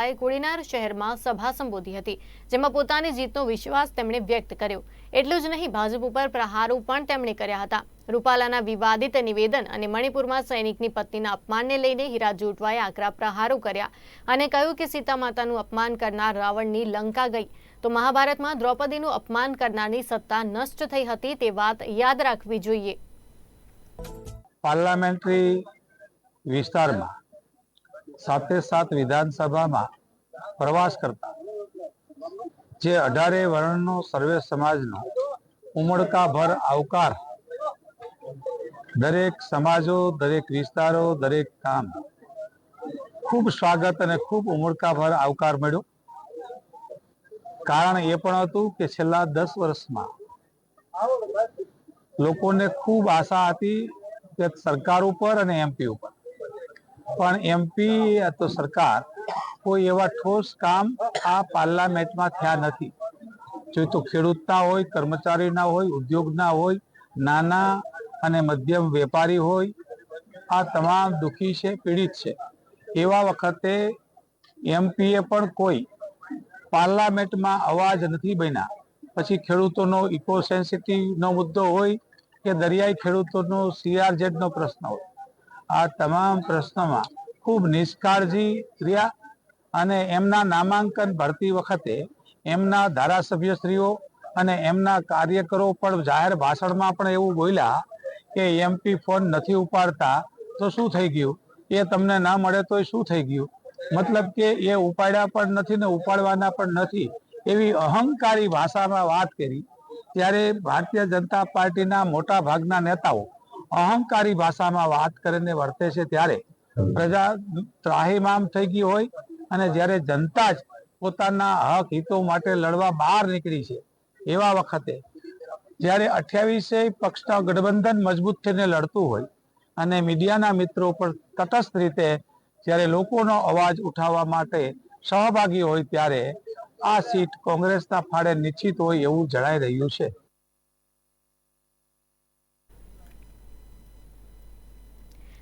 કોડીનાર શહેરમાં સભા સંબોધી હતી, જેમાં પોતાની જીતનો વિશ્વાસ તેમણે વ્યક્ત કર્યો. એટલું જ નહીં, ભાજપ ઉપર પ્રહારો પણ તેમણે કર્યા હતા. રૂપાલાના વિવાદિત નિવેદન અને મણિપુરમાં સૈનિકની પત્નીના અપમાનને લઈને હીરા જોટવાએ આકરા પ્રહારો કર્યા અને કહ્યું કે સીતા માતાનું અપમાન કરનાર રાવણની લંકા ગઈ. તો મહાભારતમાં દ્રૌપદીનું અપમાન કરનારની સત્તા નષ્ટ થઈ હતી તે વાત યાદ રાખવી જોઈએ. પાર્લામેન્ટરી વિસ્તારમાં સાતે સાત વિધાનસભામાં પ્રવાસ કરતા. જે અઢારે વર્ણનો સર્વે સમાજનો ઉમળકાભર આવકાર. દરેક સમાજો, દરેક વિસ્તારો, દરેક કામ ખૂબ સ્વાગત અને ખૂબ ઉમળકાભર આવકાર મળ્યો. કારણ એ પણ હતું કે છેલ્લા દસ વર્ષમાં લોકોને ખૂબ આશા હતી કે સરકાર ઉપર અને એમપી ઉપર પણ એમપી તો સરકાર કોઈ એવા ઠોસ કામ આ પાર્લામેન્ટમાં થયા નથી. જો તો ખેડૂતના હોય, કર્મચારીના હોય, ઉદ્યોગના હોય, નાના અને મધ્યમ વેપારી હોય, આ તમામ દુઃખી છે, પીડિત છે. એવા વખતે એમપીએ પણ કોઈ પાર્લામેન્ટમાં અવાજ નથી બન્યા. પછી ખેડૂતોનો ઇકો સેન્સિટિવનો મુદ્દો હોય કે દરિયાઈ ખેડૂતોનો સીઆરઝેડનો પ્રશ્ન હોય. આ તમામ પ્રશ્નોમાં ખૂબ નિષ્કાળજી રહ્યા અને એમના નામાંકન ભરતી વખતે એમના ધારાસભ્યશ્રીઓ અને એમના કાર્યકરો પણ જાહેર ભાષણમાં પણ એવું બોલ્યા કે એમપી ફોન નથી ઉપાડતા, તો શું થઈ ગયું? એ તમને ના મળે તો શું થઈ ગયું? મતલબ કે એ ઉપાડ્યા પણ નથી ને ઉપાડવાના પણ નથી એવી અહંકારી ભાષામાં વાત કરી. ત્યારે ભારતીય જનતા પાર્ટીના મોટા ભાગના નેતાઓ અહંકારી ભાષામાં વાત કરીને વર્તે છે ત્યારે પ્રજા ત્રાહીમામ થઈ ગઈ હોય અને જ્યારે જનતા જ પોતાના હક હિતો માટે લડવા બહાર નીકળી છે. એવા વખતે જ્યારે અઠ્યાવીસે પક્ષના ગઠબંધન મજબૂત થઈને લડતું હોય અને મીડિયાના મિત્રો પર તટસ્થ રીતે જ્યારે લોકોનો અવાજ ઉઠાવવા માટે સહભાગી હોય ત્યારે આ સીટ કોંગ્રેસના ફાળે નિશ્ચિત હોય એવું જણાઈ રહ્યું છે.